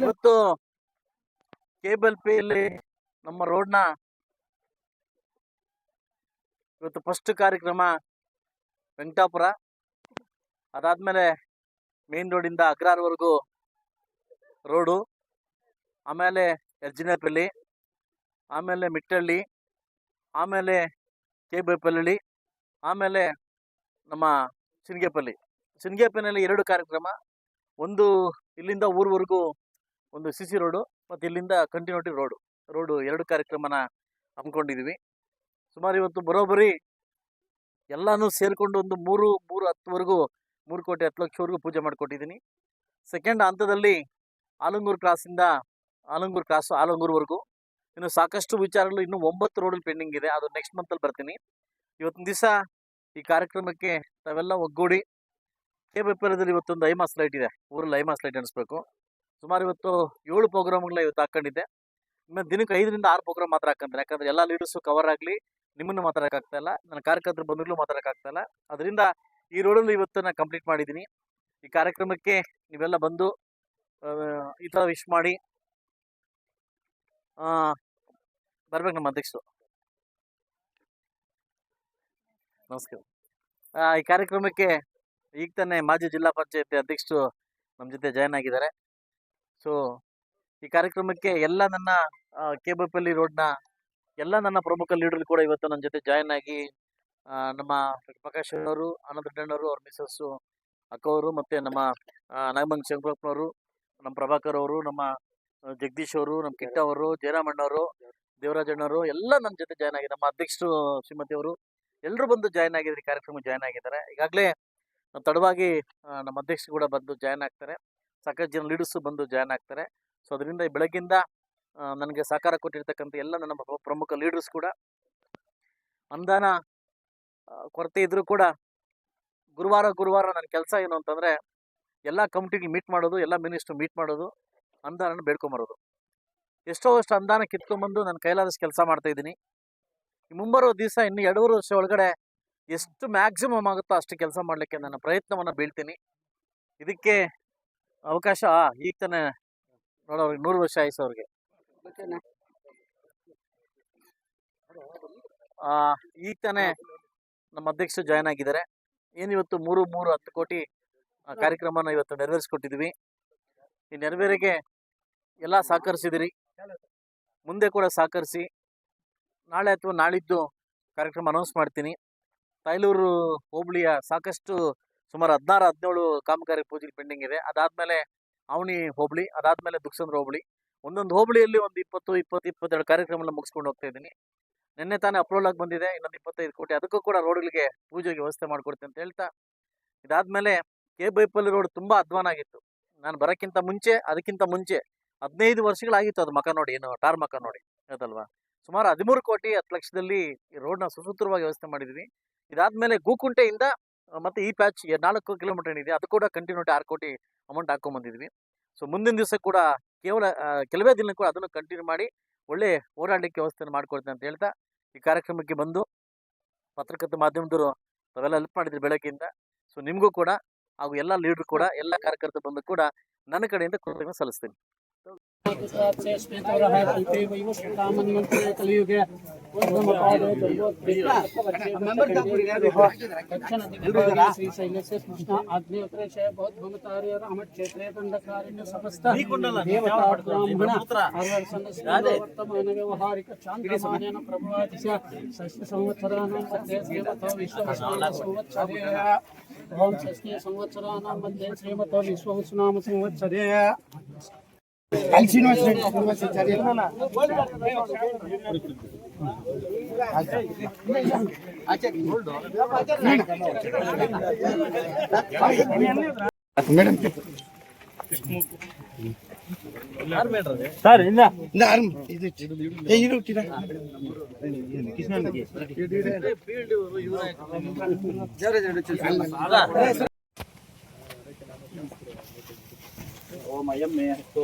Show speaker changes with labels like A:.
A: ಇವತ್ತು ಕೇಬಲ್ ಪೇಯಲ್ಲಿ ನಮ್ಮ ರೋಡ್ನ ಇವತ್ತು ಫಸ್ಟ್ ಕಾರ್ಯಕ್ರಮ ವೆಂಕಟಾಪುರ. ಅದಾದ್ಮೇಲೆ ಮೇನ್ ರೋಡಿಂದ ಅಗ್ರಾರ್ವರೆಗೂ ರೋಡು. ಆಮೇಲೆ ಎರ್ಜಿನಪಲ್ಲಿ ಆಮೇಲೆ ಮಿಟ್ಟಳ್ಳಿ ಆಮೇಲೆ ಕೇಬೇಪಲ್ಲಿ ಆಮೇಲೆ ನಮ್ಮ ಸಿನ್ಗೇಪಲ್ಲಿ ಸಿನ್ಗೇಪಲ್ಲಿ ಎರಡು ಕಾರ್ಯಕ್ರಮ. ಒಂದು ಇಲ್ಲಿಂದ ಊರ್ವರೆಗೂ ಒಂದು ಸಿ ಸಿ ರೋಡು ಮತ್ತು ಇಲ್ಲಿಂದ ಕಂಟಿನ್ಯೂಟಿ ರೋಡು ರೋಡು ಎರಡು ಕಾರ್ಯಕ್ರಮನ ಹಮ್ಮಿಕೊಂಡಿದ್ವಿ ಸುಮಾರು ಇವತ್ತು ಬರೋಬ್ಬರಿ ಎಲ್ಲನೂ ಸೇರಿಕೊಂಡು ಒಂದು ಮೂರು ಮೂರು ಹತ್ತುವರೆಗೂ, ಮೂರು ಕೋಟಿ, ಹತ್ತು ಲಕ್ಷವರೆಗೂ ಪೂಜೆ ಮಾಡಿಕೊಟ್ಟಿದ್ದೀನಿ. ಸೆಕೆಂಡ್ ಹಂತದಲ್ಲಿ ಆಲಂಗೂರು ಕ್ರಾಸಿಂದ ಆಲಂಗೂರು ಕ್ರಾಸು ಆಲಂಗೂರ್ವರೆಗೂ ಇನ್ನು ಸಾಕಷ್ಟು ವಿಚಾರಗಳು ಇನ್ನು ಒಂಬತ್ತು ರೋಡಲ್ಲಿ ಪೆಂಡಿಂಗ್ ಇದೆ. ಅದು ನೆಕ್ಸ್ಟ್ ಮಂತಲ್ಲಿ ಬರ್ತೀನಿ. ಇವತ್ತಿನ ದಿವಸ ಈ ಕಾರ್ಯಕ್ರಮಕ್ಕೆ ತಾವೆಲ್ಲ ಒಗ್ಗೂಡಿ ಕೆ ಬೆಪ್ಪರದಲ್ಲಿ ಇವತ್ತೊಂದು ಐಮಾಸ್ ಲೈಟ್ ಇದೆ. ಊರಲ್ಲಿ ಐಮಾಸ್ ಲೈಟ್ ಅನಿಸ್ಬೇಕು ಸುಮಾರು ಇವತ್ತು ಏಳು ಪ್ರೋಗ್ರಾಮ್ಗಳನ್ನ ಇವತ್ತು ಹಾಕೊಂಡಿದ್ದೆ. ಇನ್ನು ದಿನಕ್ಕೆ ಐದರಿಂದ ಆರು ಪ್ರೋಗ್ರಾಮ್ ಮಾತ್ರ ಹಾಕಂತಾರೆ. ಯಾಕಂದ್ರೆ ಎಲ್ಲ ಲೀಡರ್ಸು ಕವರ್ ಆಗಲಿ ನಿಮ್ಮನ್ನು ಮಾತಾಡೋಕ್ಕಾಗ್ತಾ ಇಲ್ಲ. ನನ್ನ ಕಾರ್ಯಕರ್ತರು ಬಂಧುಗಳು ಮಾತಾಡೋಕ್ಕಾಗ್ತಾ ಇಲ್ಲ. ಅದರಿಂದ ಈ ರೋಡಲ್ಲಿ ಇವತ್ತು ನಾನು ಕಂಪ್ಲೀಟ್ ಮಾಡಿದ್ದೀನಿ. ಈ ಕಾರ್ಯಕ್ರಮಕ್ಕೆ ನೀವೆಲ್ಲ ಬಂದು ಈ ಥರ ವಿಶ್ ಮಾಡಿ ಬರ್ಬೇಕು ನಮ್ಮ ಅಧ್ಯಕ್ಷರು. ನಮಸ್ಕಾರ. ಈ ಕಾರ್ಯಕ್ರಮಕ್ಕೆ ಈಗ ತಾನೆ ಮಾಜಿ ಜಿಲ್ಲಾ ಪಂಚಾಯತಿ ಅಧ್ಯಕ್ಷರು ನಮ್ಮ ಜೊತೆ ಜಾಯ್ನ್ ಆಗಿದ್ದಾರೆ. ಸೊ ಈ ಕಾರ್ಯಕ್ರಮಕ್ಕೆ ಎಲ್ಲ ನನ್ನ ಕೇಬಲ್ಪಲ್ಲಿ ರೋಡ್ನ ಎಲ್ಲ ನನ್ನ ಪ್ರಮುಖ ಲೀಡರ್ ಕೂಡ ಇವತ್ತು ನನ್ನ ಜೊತೆ ಜಾಯ್ನ್ ಆಗಿ ನಮ್ಮ ಪ್ರಕಾಶ್ ಅವರು ರೆಡ್ಡಣ್ಣವರು ಅವ್ರ ಮಿಸಸ್ಸು ಅಕ್ಕವರು ಮತ್ತು ನಮ್ಮ ನಾಗಮಂಗ್ ಶಂಕರಪ್ಪನವರು ನಮ್ಮ ಪ್ರಭಾಕರ್ ಅವರು, ನಮ್ಮ ಜಗದೀಶ್ ಅವರು ನಮ್ಮ ಕಿಟ್ಟ ಅವರು ಜಯರಾಮಣ್ಣವರು ದೇವರಾಜಣ್ಣವರು ಎಲ್ಲ ನನ್ನ ಜೊತೆ ಜಾಯ್ನ್ ಆಗಿದೆ ನಮ್ಮ ಅಧ್ಯಕ್ಷರು ಶ್ರೀಮತಿ ಅವರು ಎಲ್ಲರೂ ಬಂದು ಜಾಯ್ನ್ ಆಗಿದ್ದಾರೆ ಈ ಕಾರ್ಯಕ್ರಮ ಜಾಯ್ನ್ ಆಗಿದ್ದಾರೆ. ಈಗಾಗಲೇ ತಡವಾಗಿ ನಮ್ಮ ಅಧ್ಯಕ್ಷರು ಕೂಡ ಬಂದು ಜಾಯ್ನ್ ಆಗ್ತಾರೆ. ಸಾಕಷ್ಟು ಜನ ಲೀಡರ್ಸು ಬಂದು ಜಾಯ್ನ್ ಆಗ್ತಾರೆ. ಸೊ ಅದರಿಂದ ಬೆಳಗ್ಗಿಂದ ನನಗೆ ಸಹಕಾರ ಕೊಟ್ಟಿರ್ತಕ್ಕಂಥ ಎಲ್ಲ ನನ್ನ ಪ್ರ- ಪ್ರಮುಖ ಲೀಡರ್ಸ್ ಕೂಡ ಅನುದಾನ ಕೊರತೆ ಇದ್ರೂ ಕೂಡ ಗುರುವಾರ ಗುರುವಾರ ನನ್ನ ಕೆಲಸ ಏನು ಅಂತಂದರೆ ಎಲ್ಲ ಕಮಿಟಿಗೆ ಮೀಟ್ ಮಾಡೋದು ಎಲ್ಲ ಮಿನಿಸ್ಟ್ರು ಮೀಟ್ ಮಾಡೋದು ಅನುದಾನ ಬೇಡ್ಕೊಂಬರೋದು. ಎಷ್ಟೋ ಅಷ್ಟು ಅನುದಾನ ಕಿತ್ಕೊಂಬಂದು ನನ್ನ ಕೈಲಾದಷ್ಟು ಕೆಲಸ ಮಾಡ್ತಾ ಇದ್ದೀನಿ. ಈ ಮುಂಬರೋ ದಿವಸ ಇನ್ನು ಎರಡೂವರೆ ವರ್ಷ ಒಳಗಡೆ ಎಷ್ಟು ಮ್ಯಾಕ್ಸಿಮಮ್ ಆಗುತ್ತೋ ಅಷ್ಟು ಕೆಲಸ ಮಾಡಲಿಕ್ಕೆ ನನ್ನ ಪ್ರಯತ್ನವನ್ನು ಬೀಳ್ತೀನಿ. ಇದಕ್ಕೆ ಅವಕಾಶ ಈಗ ತಾನೇ ನೋಡೋರಿಗೆ ನೂರು ವರ್ಷ ಆಯ್ತು ಅವ್ರಿಗೆ. ಈಗ ತಾನೇ ನಮ್ಮ ಅಧ್ಯಕ್ಷರು ಜಾಯ್ನ್ ಆಗಿದ್ದಾರೆ. ಏನಿವತ್ತು ಮೂರು ಮೂರು ಹತ್ತು ಕೋಟಿ ಕಾರ್ಯಕ್ರಮನ ಇವತ್ತು ನೆರವೇರಿಸ್ಕೊಟ್ಟಿದ್ವಿ ಈ ನೆರವೇರಿಗೆ ಎಲ್ಲ ಸಹಕರಿಸಿದಿರಿ. ಮುಂದೆ ಕೂಡ ಸಹಕರಿಸಿ. ನಾಳೆ ಅಥವಾ ನಾಳಿದ್ದು ಕಾರ್ಯಕ್ರಮ ಅನೌನ್ಸ್ ಮಾಡ್ತೀನಿ. ತಾಯ್ಲೂರು ಹೋಬಳಿಯ ಸಾಕಷ್ಟು ಸುಮಾರು ಹದಿನಾರು, ಹದಿನೇಳು ಕಾಮಗಾರಿ ಪೂಜೆಗೆ ಪೆಂಡಿಂಗ್ ಇದೆ. ಅದಾದ್ಮೇಲೆ ಅವಣಿ ಹೋಬಳಿ, ಅದಾದ್ಮೇಲೆ ದುಕ್ಸಂದ್ರ ಹೋಬಳಿ. ಒಂದೊಂದು ಹೋಬಳಿಯಲ್ಲಿ ಒಂದು ಇಪ್ಪತ್ತು ಇಪ್ಪತ್ತು, ಇಪ್ಪತ್ತೆರಡು ಕಾರ್ಯಕ್ರಮಗಳನ್ನ ಮುಗಿಸ್ಕೊಂಡು ಹೋಗ್ತಾ ಇದ್ದೀನಿ. ನಿನ್ನೆ ತಾನೇ ಅಪ್ರೂವಲ್ ಆಗಿ ಬಂದಿದೆ, ಇನ್ನೊಂದು ಇಪ್ಪತ್ತೈದು ಕೋಟಿ. ಅದಕ್ಕೂ ಕೂಡ ರೋಡ್ಗಳಿಗೆ ಪೂಜೆಗೆ ವ್ಯವಸ್ಥೆ ಮಾಡಿಕೊಡ್ತೀನಿ ಅಂತ ಹೇಳ್ತಾ, ಇದಾದಮೇಲೆ ಕೆ ಬೈಪಲ್ಲಿ ರೋಡ್ ತುಂಬಾ ಅಧ್ವಾನ ಆಗಿತ್ತು. ನಾನು ಬರೋಕ್ಕಿಂತ ಮುಂಚೆ, ಅದಕ್ಕಿಂತ ಮುಂಚೆ ಹದಿನೈದು ವರ್ಷಗಳಾಗಿತ್ತು ಅದು ಮಕ ನೋಡಿ, ಏನು ಟಾರ್ ಮಕ ನೋಡಿ, ಅದಲ್ವಾ? ಸುಮಾರು ಹದಿಮೂರು ಕೋಟಿ ಹತ್ತು ಲಕ್ಷದಲ್ಲಿ ಈ ರೋಡ್ನ ಸುಸೂತ್ರವಾಗಿ ವ್ಯವಸ್ಥೆ ಮಾಡಿದ್ವಿ. ಇದಾದ್ಮೇಲೆ ಗೋಕುಂಟೆಯಿಂದ ಮತ್ತೆ ಈ ಪ್ಯಾಚ್ ನಾಲ್ಕು ಕಿಲೋಮೀಟರ್ ಏನಿದೆ, ಅದು ಕೂಡ ಕಂಟಿನ್ಯೂಟಿ ಆರು ಕೋಟಿ ಅಮೌಂಟ್ ಹಾಕೊಂಡ್ಬಂದಿದ್ವಿ ಸೊ, ಮುಂದಿನ ದಿವಸ ಕೂಡ ಕೇವಲ ಕೆಲವೇ ದಿನ ಕೂಡ ಅದನ್ನು ಕಂಟಿನ್ಯೂ ಮಾಡಿ ಒಳ್ಳೆ ಓಡಾಡಲಿಕ್ಕೆ ವ್ಯವಸ್ಥೆಯನ್ನು ಮಾಡ್ಕೊಡ್ತೇನೆ ಅಂತ ಹೇಳ್ತಾ, ಈ ಕಾರ್ಯಕ್ರಮಕ್ಕೆ ಬಂದು ಪತ್ರಕರ್ತ ಮಾಧ್ಯಮದವರು ತಾವೆಲ್ಲ ಹೆಲ್ಪ್ ಮಾಡಿದ್ರು ಬೆಳಗ್ಗೆಯಿಂದ. ಸೊ, ನಿಮಗೂ ಕೂಡ ಹಾಗೂ ಎಲ್ಲ ಲೀಡರ್ ಕೂಡ, ಎಲ್ಲ ಕಾರ್ಯಕರ್ತರು ಬಂದು ಕೂಡ ನನ್ನ ಕಡೆಯಿಂದ ಕೃತಜ್ಞತೆ ಸಲ್ಲಿಸ್ತೀನಿ.
B: गुजरात से स्मित हो रहा है चलते वही वो कामन मंत्र कलयुग है दक्षिण श्री शैले से कृष्ण आग्नेयोत्रेश बहुत भूमतार्य राम क्षेत्रे दंडकारिण्य समस्त देवता ब्राह्मण अर्वर्षण वर्तमान व्यवहारिक चांद्रमानेन प्रभवाति षष्ठ संवत्सराणां मध्ये श्रीमतो विश्ववसुनाम संवत्सरे ओम षष्ठी संवत्सराणां मध्ये श्रीमतो विश्ववसुनाम संवत्सरे ಅಲ್ಲಿ ಶ್ರೀನಿವಾಸ ರೆಡ್ಡಿ ಶ್ರೀನಿವಾಸ ಮೇಡಮ್
C: ಸರ್ ಇಲ್ಲ
D: ಇಲ್ಲ ಆರು ಇದು ಏ ಇರು
C: o maya merto